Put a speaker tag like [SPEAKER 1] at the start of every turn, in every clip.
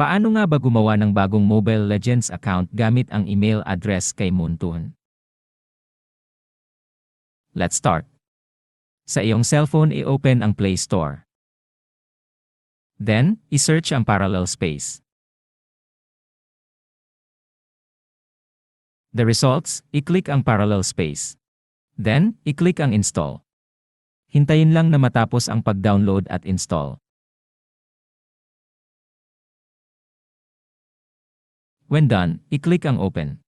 [SPEAKER 1] Paano nga ba gumawa ng bagong Mobile Legends account gamit ang email address kay Moontoon? Let's start. Sa iyong cellphone i-open ang Play Store. Then, i-search ang parallel space. The results, i-click ang parallel space. Then, i-click ang install. Hintayin lang na matapos ang pag-download at install. When done, i-click ang open.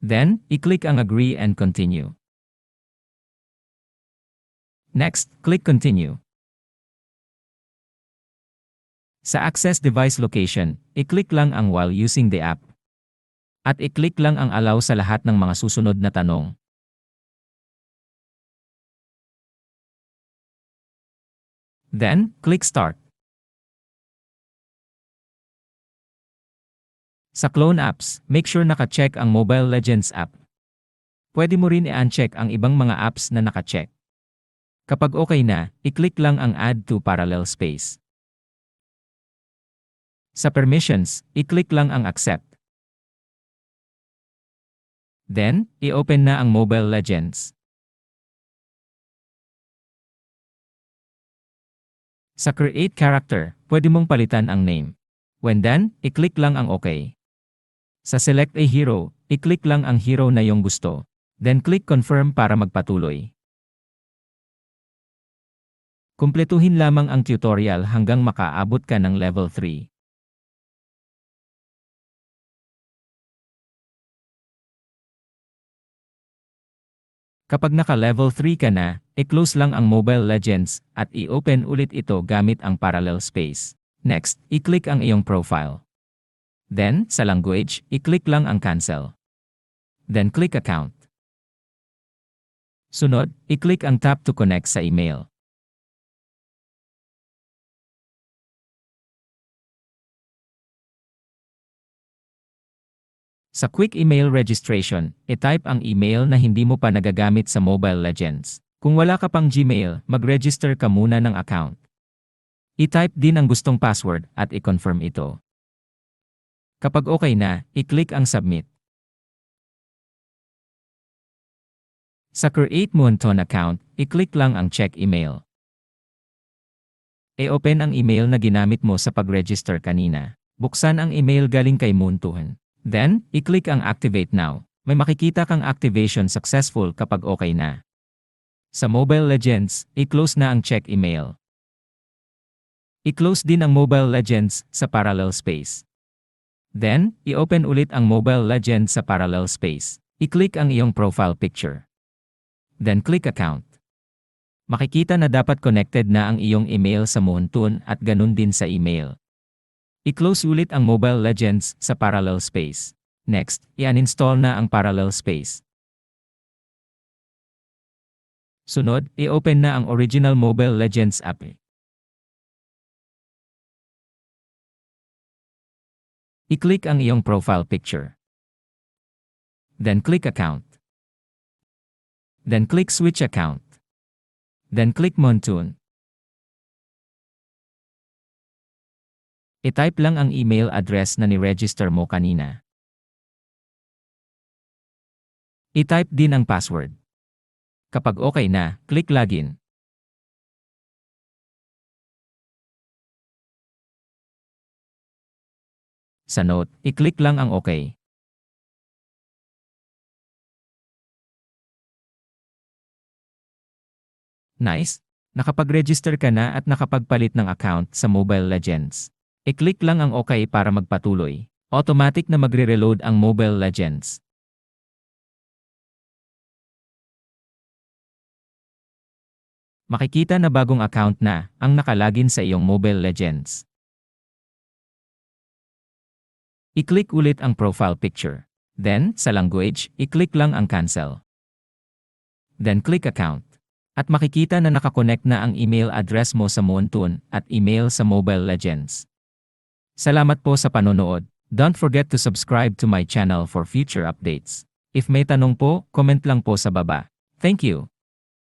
[SPEAKER 1] Then, i-click ang agree and continue. Next, click continue. Sa access device location, i-click lang ang while using the app. At i-click lang ang allow sa lahat ng mga susunod na tanong. Then, click Start. Sa Clone Apps, make sure naka-check ang Mobile Legends app. Pwede mo rin i-uncheck ang ibang mga apps na naka-check. Kapag okay na, i-click lang ang Add to Parallel Space. Sa Permissions, i-click lang ang Accept. Then, i-open na ang Mobile Legends. Sa Create Character, pwede mong palitan ang name. When done, i-click lang ang OK. Sa Select a Hero, i-click lang ang hero na iyong gusto. Then click Confirm para magpatuloy. Kumpletuhin lamang ang tutorial hanggang makaabot ka ng level 3. Kapag naka-level 3 ka na, i-close lang ang Mobile Legends at i-open ulit ito gamit ang parallel space. Next, i-click ang iyong profile. Then, sa language, i-click lang ang cancel. Then click account. Sunod, i-click ang tap to connect sa email. Sa Quick Email Registration, i-type ang email na hindi mo pa nagagamit sa Mobile Legends. Kung wala ka pang Gmail, mag-register ka muna ng account. I-type din ang gustong password at i-confirm ito. Kapag okay na, i-click ang Submit. Sa Create Moonton account, i-click lang ang Check Email. E-open ang email na ginamit mo sa pag-register kanina. Buksan ang email galing kay Moonton. Then, i-click ang Activate Now. May makikita kang activation successful kapag okay na. Sa Mobile Legends, i-close na ang check email. I-close din ang Mobile Legends sa parallel space. Then, i-open ulit ang Mobile Legends sa parallel space. I-click ang iyong profile picture. Then click Account. Makikita na dapat connected na ang iyong email sa Moontun at ganun din sa email. I-close ulit ang Mobile Legends sa parallel space. Next, i-uninstall na ang parallel space. Sunod, i-open na ang original Mobile Legends app. I-click ang iyong profile picture. Then click Account. Then click Switch Account. Then click Montune. I-type lang ang email address na ni-register mo kanina. I-type din ang password. Kapag okay na, click Login. Sa note, i-click lang ang OK. Nice! Nakapag-register ka na at nakapagpalit ng account sa Mobile Legends. I-click lang ang OK para magpatuloy. Automatic na magre-reload ang Mobile Legends. Makikita na bagong account na ang nakalagin sa iyong Mobile Legends. I-click ulit ang profile picture. Then, sa language, i-click lang ang cancel. Then click account. At makikita na nakakonect na ang email address mo sa Moontun at email sa Mobile Legends. Salamat po sa panonood. Don't forget to subscribe to my channel for future updates. If may tanong po, comment lang po sa baba. Thank you.